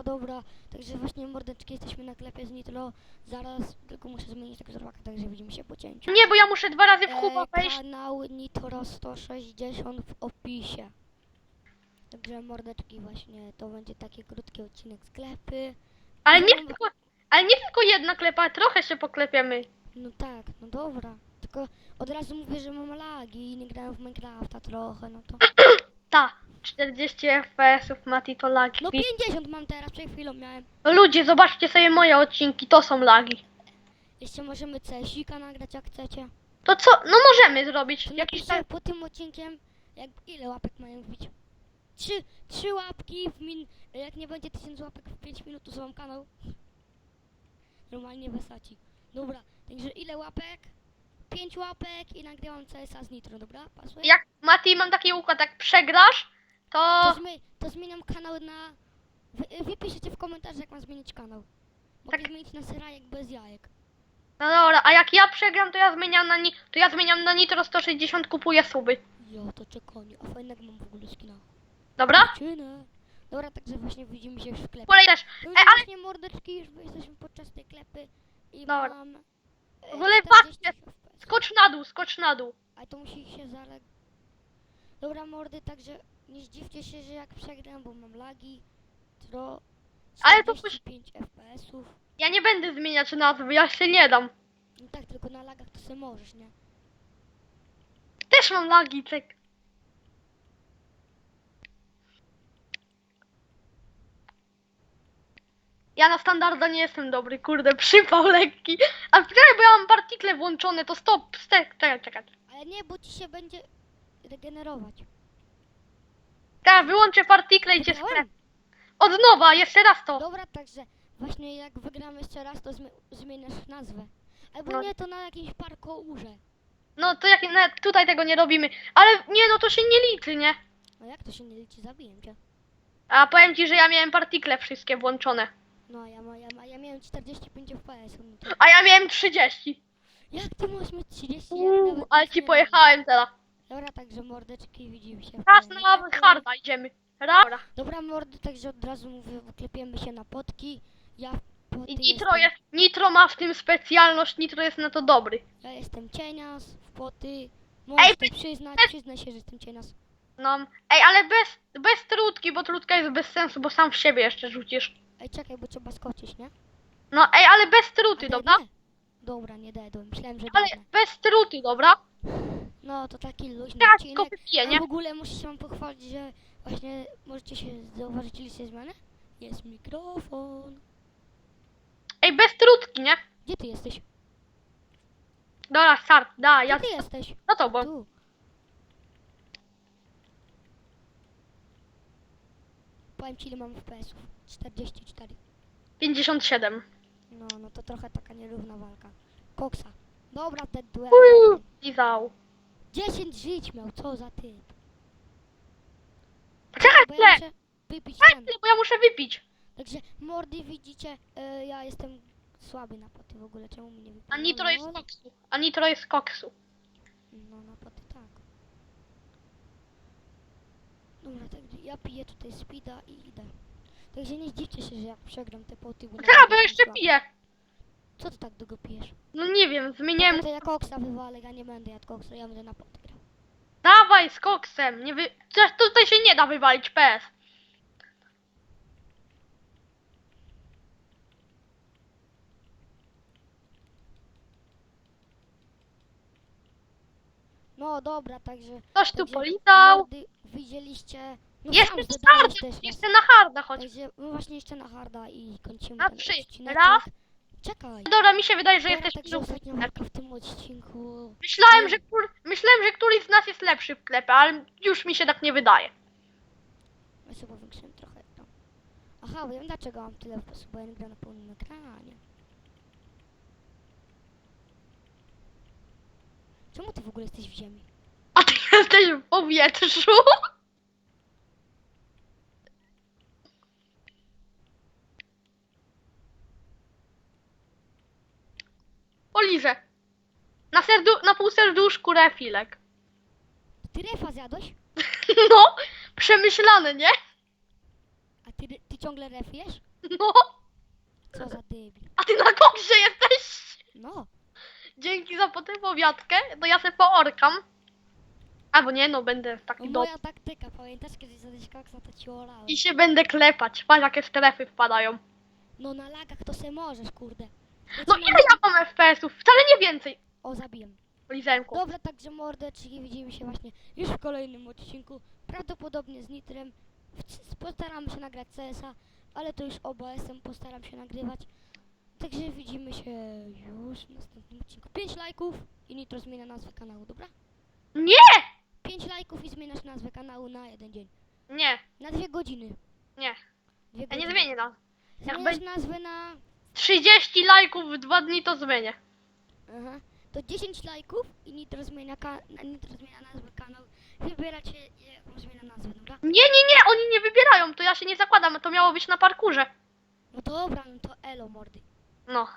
O, dobra, także właśnie mordeczki jesteśmy na klepie z Nitro. Zaraz tylko muszę zmienić tego zerwaka, także widzimy się po cięciu. Nie, bo ja muszę dwa razy w kuba E, wejść. kanał Nitro 160 w opisie. Także mordeczki właśnie, to będzie taki krótki odcinek sklepy. Ale nie mam- tylko, ale nie tylko jedna klepa, trochę się poklepiemy. No tak, no dobra. Tylko od razu mówię, że mam lagi i nie grałem w Minecrafta trochę, no to... Ta, 40 FPS-ów Mati to lagi. No 50 mam teraz, przed chwilą miałem. Ludzie, zobaczcie sobie moje odcinki, to są lagi. Jeszcze możemy CSika nagrać jak chcecie. To co? No możemy zrobić. To Jakiś napiszcie tam... po tym odcinkiem, jak ile łapek mają wbić. Trzy, trzy łapki w min... Jak nie będzie tysiąc łapek w 5 minut, to złam kanał. Normalnie wesaci. Dobra, także ile łapek? 5 łapek i nagrywam CSa z Nitro, dobra? Pasuje? Jak Mati, mam taki układ, jak przegrasz, to... To, zmi to zmieniam kanał na... Wy, wy piszecie w komentarzach, jak mam zmienić kanał. Mogę Tak. zmienić na serajek bez jajek. No dobra, a jak ja przegram, to ja zmieniam na, ni... to ja zmieniam na Nitro 160, kupuję suby. Jo, to czekanie. A fajnego mam w ogóle skina. Dobra? Dziewczynę. Dobra, także właśnie widzimy się już w sklepie. Kolej też. To już E, ale właśnie mordeczki, już jesteśmy podczas tej klepy i Dobra. mam... e, W ogóle 40 patrzcie, skocz na dół, skocz na dół. A to musi się zaleg... Dobra mordy, także nie zdziwcie się, że jak przegram, bo mam lagi. Tro... Ale to 45 FPS-ów. Ja nie będę zmieniać nazwy, ja się nie dam. No tak, tylko na lagach to sobie możesz, nie? Też mam lagi, czek. Ja na standarda nie jestem dobry, kurde, przypał lekki. A czekaj, bo ja mam partikle włączone, to stop, stek, czekaj, czekaj. Ale nie, bo ci się będzie regenerować. Tak, wyłączę partikle i cię sklep. Od nowa, jeszcze raz to. Dobra, także właśnie jak wygram jeszcze raz, to zmi- zmieniasz nazwę. Albo No. nie, to na jakimś parkourze. No to jak nawet tutaj tego nie robimy. Ale nie, no to się nie liczy, nie? No jak to się nie liczy? Zabiję cię. A powiem ci, że ja miałem partikle wszystkie włączone. No, ja, ma, ja, ma, ja miałem 45 FPS. No to... A ja miałem 30. Jak ty możesz mieć 30? Ja Uuu, nawet ale nic ci nie pojechałem teraz. Dobra, także mordeczki, widzimy się. w Raz na harda idziemy. Raz. Dobra, mordy, także od razu mówię, wyklepiemy się na potki. Ja w poty I Nitro jestem, jest, Nitro ma w tym specjalność, Nitro jest na to dobry. Ja jestem cienias, w poty. Możesz Ej, to przyznać, przyznaj się, że jestem cienias. No, ej, ale bez, bez trutki, bo trutka jest bez sensu, bo sam w siebie jeszcze rzucisz. Ej, czekaj, bo trzeba skoczyć, nie? No, ej, ale bez truty, dobra? dednę? Dobra, nie dedłem, myślałem, że Ale dednę. bez truty, dobra? No, to taki luźny Teraz tylko odcinek. wypiję, A nie? w ogóle muszę się wam pochwalić, że właśnie możecie się zauważyć liście zmiany? Jest mikrofon. Ej, bez trutki, nie? Gdzie ty jesteś? Dobra, start, da, Gdzie ja ty jesteś? za tobą. Tu. Powiem ci ile mam FPS-ów. 44. 57. No, no to trochę taka nierówna walka. Koksa. Dobra, te duel. Uuu, Lizał. 10 żyć miał, co za typ. Czekaj Bo ja muszę wypić ten. bo ja muszę wypić. Także mordy widzicie, e, ja jestem słaby na poty w ogóle, czemu mi nie wypić? A Nitro jest koksu. A Nitro jest koksu. No na poty tak. Dobra, także ja piję tutaj speeda i idę. Także nie zdziwcie się, że jak przegram te poty, bo Czekaj, bo naprawdę ja jeszcze piję. Co ty tak długo pijesz? No nie wiem, zmieniłem. No to ja koksa wywalę, ja nie będę jadł koksa, ja będę na grał. Dawaj z koksem. Nie wy... Coś tutaj się nie da wywalić PS. No dobra, także... Ktoś tu także mordy Widzieliście... No Jeszcze sam na zdadałeś harda, też nas. jeszcze na harda chodź. Także no właśnie jeszcze na harda i kończymy Na ten trzy. odcinek. Raz. Czekaj. Dobra, mi się wydaje, że Dobra, jesteś także ostatnia w tym odcinku. Myślałem, że kur... Myślałem, że któryś z nas jest lepszy w klepie, ale już mi się tak nie wydaje. Ja sobie powiększyłem trochę ekran. Aha, wiem dlaczego mam tyle FPS, bo ja nie gram na pełnym ekranie. Czemu ty w ogóle jesteś w ziemi? A ty jesteś w powietrzu. Oliże. Na, serdu... na pół serduszku refilek. Ty refa zjadłeś? No, przemyślane, nie? A ty, ty ciągle refujesz? No, Co za debil. a ty na koksie jesteś! No, Dzięki za podpowiadkę, to ja se poorkam. Albo nie, no będę no taki dobry. moja taktyka, pamiętasz kiedyś zadać koksa, to ci. I się będę klepać. Patrz jakie strefy wpadają. No na lagach to se możesz, kurde. No ile ja mam FPS-ów? Wcale nie więcej. O, zabiłem. Lizemku. Dobra, także mordeczki, widzimy się właśnie już w kolejnym odcinku. Prawdopodobnie z Nitrem. W- Postaramy się nagrać CS-a, ale to już OBS-em postaram się nagrywać. Także widzimy się już w następnym odcinku. 5 lajków i Nitro zmienia nazwę kanału, dobra? Nie! 5 lajków i zmieniasz nazwę kanału na jeden dzień. Nie, Na dwie godziny. nie. Dwie Ja nie godziny. zmienię. Jak Zmieniasz będzie nazwę na... 30 lajków w dwa dni, to zmienię. Aha. To 10 lajków i Nitro zmienia, ka- Nitro zmienia nazwę kanału. Wybieracie jaką zmienia nazwę, dobra? Nie, nie, nie, oni nie wybierają, to ja się nie zakładam, to miało być na parkurze. No dobra, no to elo mordy. No.